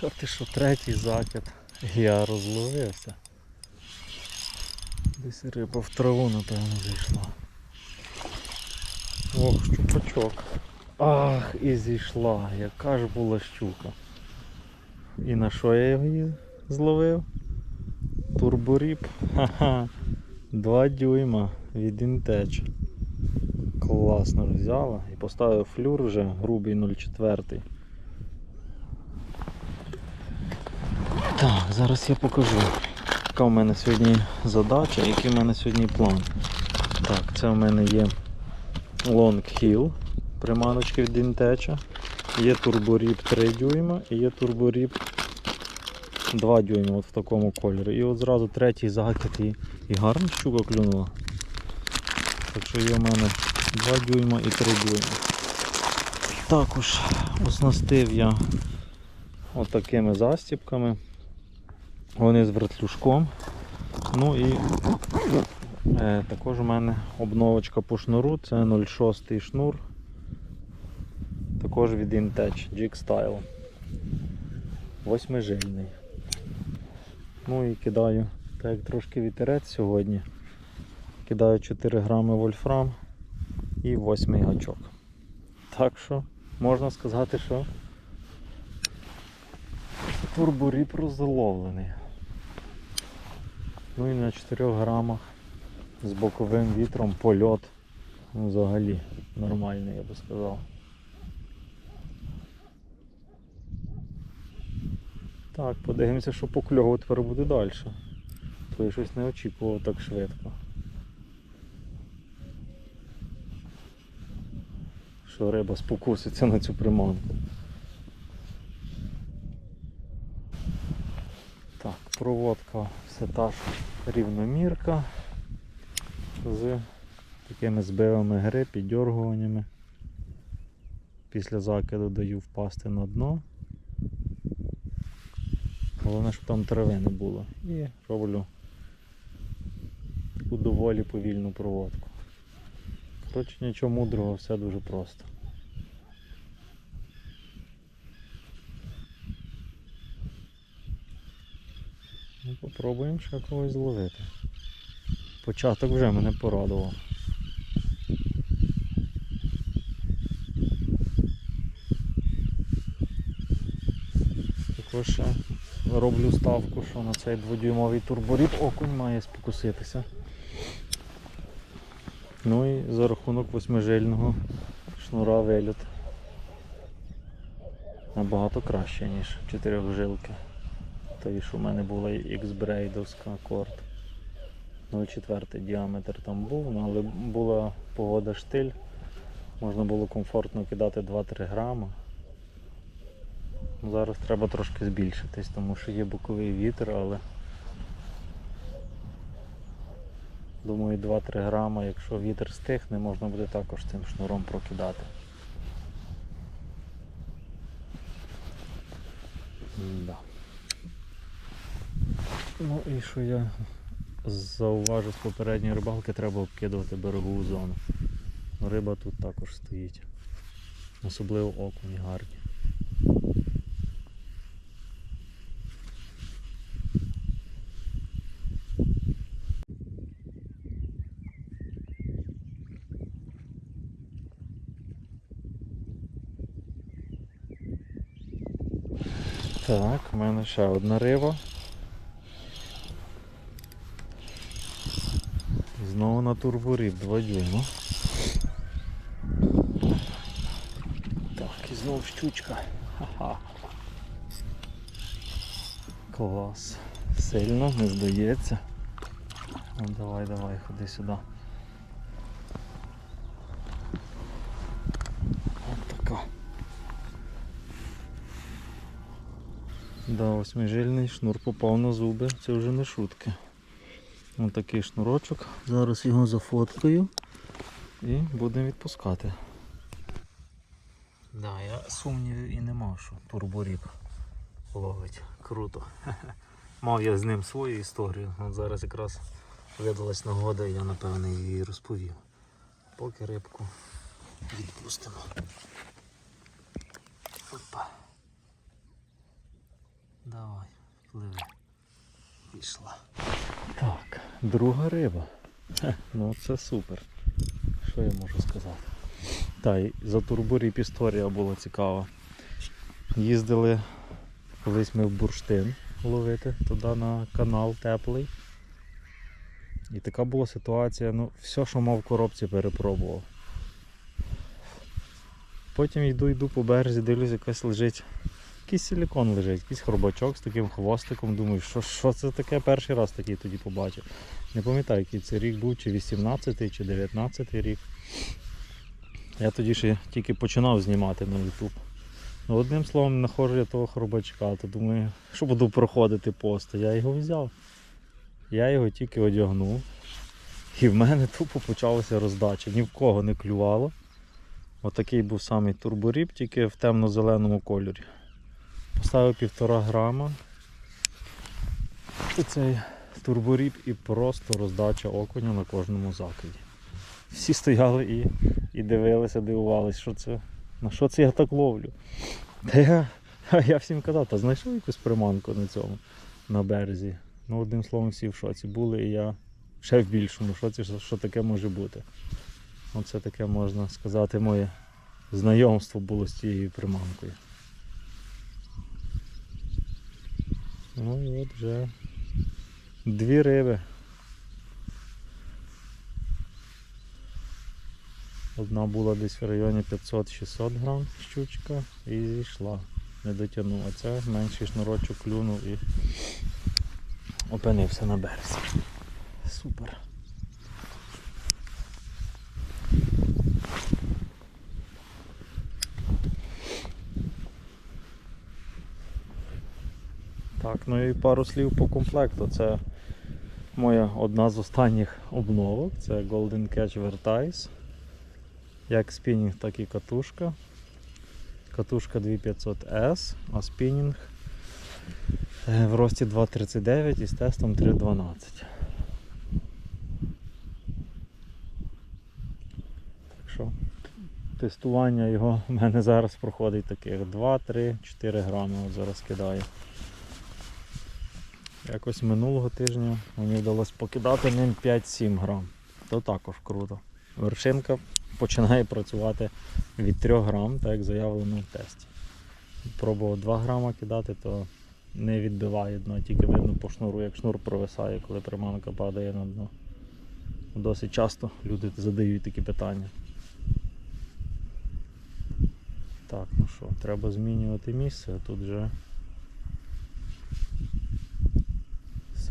Та ти що, третій закид. Я розловився. Десь риба в траву, напевно, зійшла. Ох, щупачок. Ах, і зійшла. Яка ж була щука. І на що я її зловив? Турборіб. Ха-ха. Два дюйма від інтеч. Класно взяла і поставив флюр вже грубий 0,4. Так, зараз я покажу, яка в мене сьогодні задача, який в мене сьогодні план. Так, це в мене є Long Hill, приманочки від Інтеча. Є турборіб 3 дюйма і є турборіб 2 дюйма от в такому кольорі. І от зразу третій закид і, гарна щука клюнула. Так що є в мене 2 дюйма і 3 дюйма. Також оснастив я отакими застіпками. Вони з вертлюжком. Ну і е, також у мене обновочка по шнуру, це 0,6 шнур. Також від Intech Jig Style. Восьмижильний. Ну і кидаю, так як трошки вітерець сьогодні. Кидаю 4 грами вольфрам і 8 гачок. Так що можна сказати, що турборіп розловлений. Ну і на 4 грамах з боковим вітром польот ну, взагалі нормальний, я би сказав. Так, подивимося, що по кльову тепер буде далі. То я щось не очікував так швидко. Що риба спокуситься на цю приманку. Так, проводка все та ж рівномірка з такими збивами гри, піддергуваннями. Після закиду даю впасти на дно. Головне, щоб там трави не було. І роблю таку доволі повільну проводку. Коротше, нічого мудрого, все дуже просто. Ну, попробуємо ще когось зловити. Початок вже мене порадував. Також ще роблю ставку, що на цей дводюймовий турборіб окунь має спокуситися. Ну і за рахунок восьмижильного шнура виліт набагато краще, ніж чотирьохжилки. Той, що в мене була X-брейдовська корт. 0,4 діаметр там був, ну, але була погода штиль, можна було комфортно кидати 2-3 грама. Зараз треба трошки збільшитись, тому що є боковий вітер, але думаю 2-3 грама, якщо вітер стихне, можна буде також цим шнуром прокидати. Да. Ну і що я зауважив з попередньої рибалки, треба обкидувати берегову зону. Ну, Риба тут також стоїть. Особливо окуні гарні. Так, в мене ще одна риба. На турборіб 2 дюйма. Так, і знову щучка. Ха-ха. Клас. Сильно, не здається. Ну, давай, давай, ходи сюди. От така. Да, восьмижильний шнур попав на зуби, це вже не шутки. Ось такий шнурочок. Зараз його зафоткаю і будемо відпускати. Да, я сумнівів і не мав, що турборіб ловить. Круто. Мав я з ним свою історію. От зараз якраз видалась нагода і я напевне її розповів. Поки рибку відпустимо. Опа. Давай, пливи. Пішла. Так, друга риба. Ну це супер. Що я можу сказати? Та, і за турбуріп історія була цікава. Їздили колись ми в бурштин ловити туди на канал теплий. І така була ситуація, ну, все, що мав в коробці, перепробував. Потім йду, йду по березі, дивлюсь, якась лежить. Якийсь силікон лежить, якийсь хробачок з таким хвостиком. Думаю, що, що це таке перший раз такий тоді побачив. Не пам'ятаю, який це рік був, чи 18-й, чи 19-й рік. Я тоді ще тільки починав знімати на YouTube. Ну, одним словом, знаходжу я того хробачка, то думаю, що буду проходити пости. Я його взяв. Я його тільки одягнув. І в мене тупо почалася роздача. Ні в кого не клювало. Отакий був самий турборіб, тільки в темно-зеленому кольорі. Поставив півтора грама. І цей турборіб і просто роздача окуня на кожному закиді. Всі стояли і, і дивилися, дивувалися, що це, на що це я так ловлю. Та я, я всім казав, та знайшов якусь приманку на цьому, на березі. Ну, одним словом, всі в шоці були, і я ще в більшому шоці, що, що таке може бути. Оце таке можна сказати, моє знайомство було з цією приманкою. Ну і от вже дві риби. Одна була десь в районі 500-600 грам щучка і зійшла. Не дотягнув. А це менший шнурочок клюнув і опинився на березі. Супер. Так, ну і пару слів по комплекту. Це моя одна з останніх обновок. Це Golden Catch Vertice. Як спінінг, так і катушка. Катушка 2500S, а спінінг е, в рості 2.39 і з тестом 3.12. Так що тестування його в мене зараз проходить таких 2, 3, 4 грами. От зараз кидаю. Якось минулого тижня мені вдалося покидати ним 5-7 грам. То також круто. Вершинка починає працювати від 3 грам, так як заявлено в тесті. Пробував 2 грама кидати, то не відбиває дно, тільки видно по шнуру, як шнур провисає, коли приманка падає на дно. Досить часто люди задають такі питання. Так, ну що, треба змінювати місце, а тут вже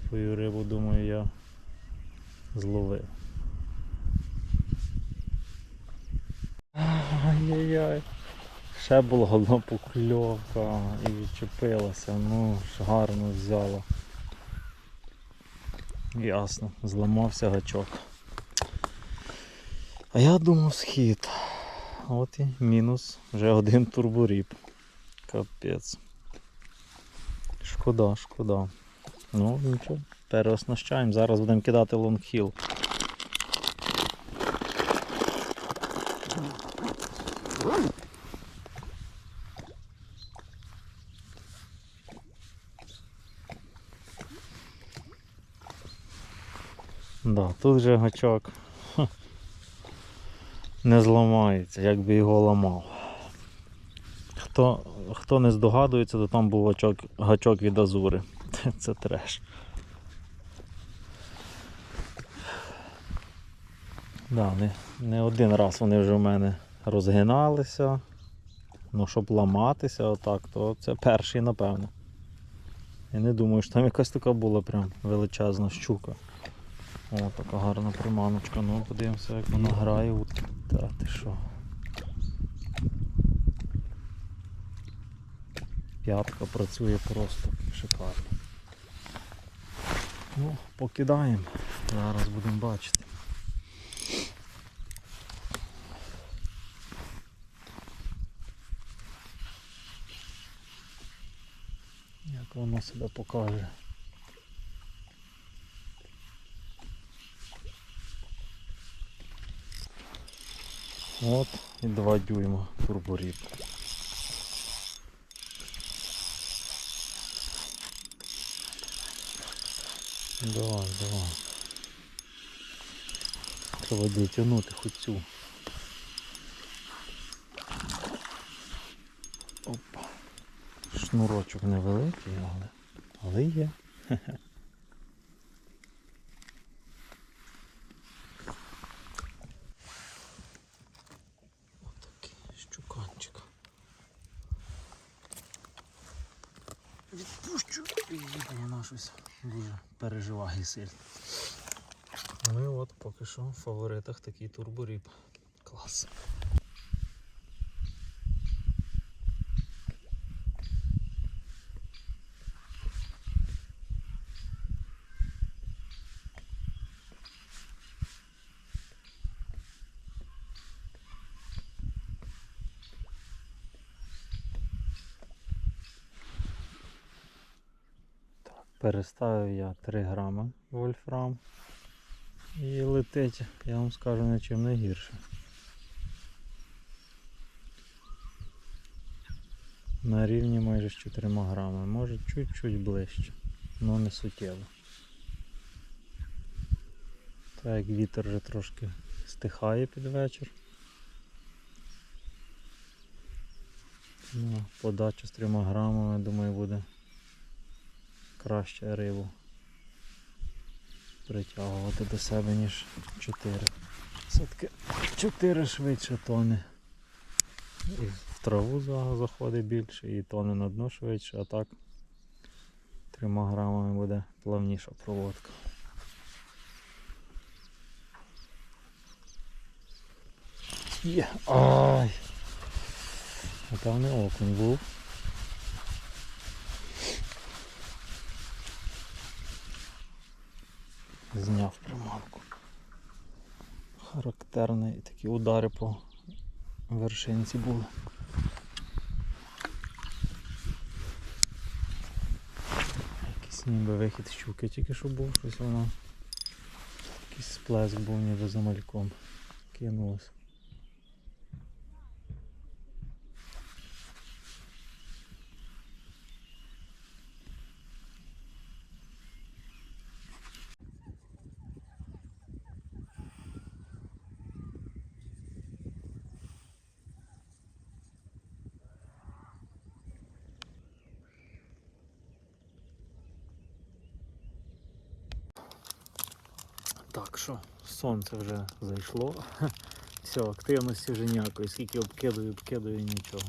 свою рибу, думаю, я зловив. Ай-яй-яй. Ще була одна покльовка і відчепилася, ну ж гарно взяла. Ясно, зламався гачок. А я думав схід. От і мінус вже один турборіб. Капець. Шкода, шкода. Ну нічого, переоснащаємо. Зараз будемо кидати лонгхіл. Да, тут же гачок не зламається, як би його ламав. Хто, хто не здогадується, то там був гачок, гачок від азури. Це треш. Да, не, не один раз вони вже в мене розгиналися. Ну, щоб ламатися отак, то це перший, напевно. Я не думаю, що там якась така була прям величезна щука. О, така гарна приманочка. Ну, подивимося, як вона грає. Та ти що. П'ятка працює просто шикарно. Ну, покидаємо. Зараз будемо бачити. Як воно себе покаже. От і 2 дюйма турборіб. Давай, давай. Треба дотягнути хоч цю. Опа. Шнурочок невеликий, але, але є. Отакий щуканчик. Відпущу і вона щось дуже переживає сильно. Ну і от поки що в фаворитах такий турборіб. Клас. Переставив я 3 грами вольфрам. І летить, я вам скажу, нічим не гірше. На рівні майже з 4 грамами, може чуть-чуть ближче, але не суттєво. Так як вітер вже трошки стихає під вечір. Ну, подача з 3 грамами, думаю, буде краще рибу притягувати до себе, ніж 4. Все-таки 4 швидше тоне. І в траву заходить більше, і тоне на дно швидше, а так 3 грамами буде плавніша проводка. Є! Ай! А там не окунь був. Зняв приманку. Характерні такі удари по вершинці були. Якийсь ніби вихід щуки тільки що був, щось воно. Якийсь сплеск був ніби за мальком. Кинулось. Так що, сонце вже зайшло. Все, активності вже ніякої, скільки обкидаю, обкидаю нічого.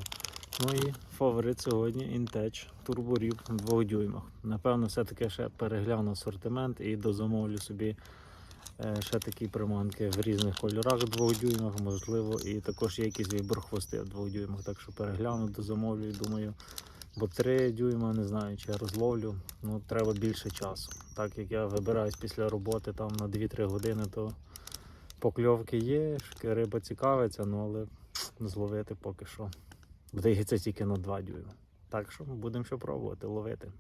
Ну і фаворит сьогодні Intech турборіб в 2 дюймах. Напевно, все-таки ще перегляну асортимент і дозамовлю собі е, ще такі приманки в різних кольорах 2 дюймах, можливо, і також є якийсь вибір хвости в 2 дюймах. Так що перегляну, дозамовлю і думаю, бо 3 дюйма не знаю, чи я розловлю. Ну, треба більше часу. Так як я вибираюсь після роботи там на 2-3 години, то покльовки є, риба цікавиться, ну але зловити поки що. Вдається тільки на 2 дюйма. Так що будемо ще пробувати ловити.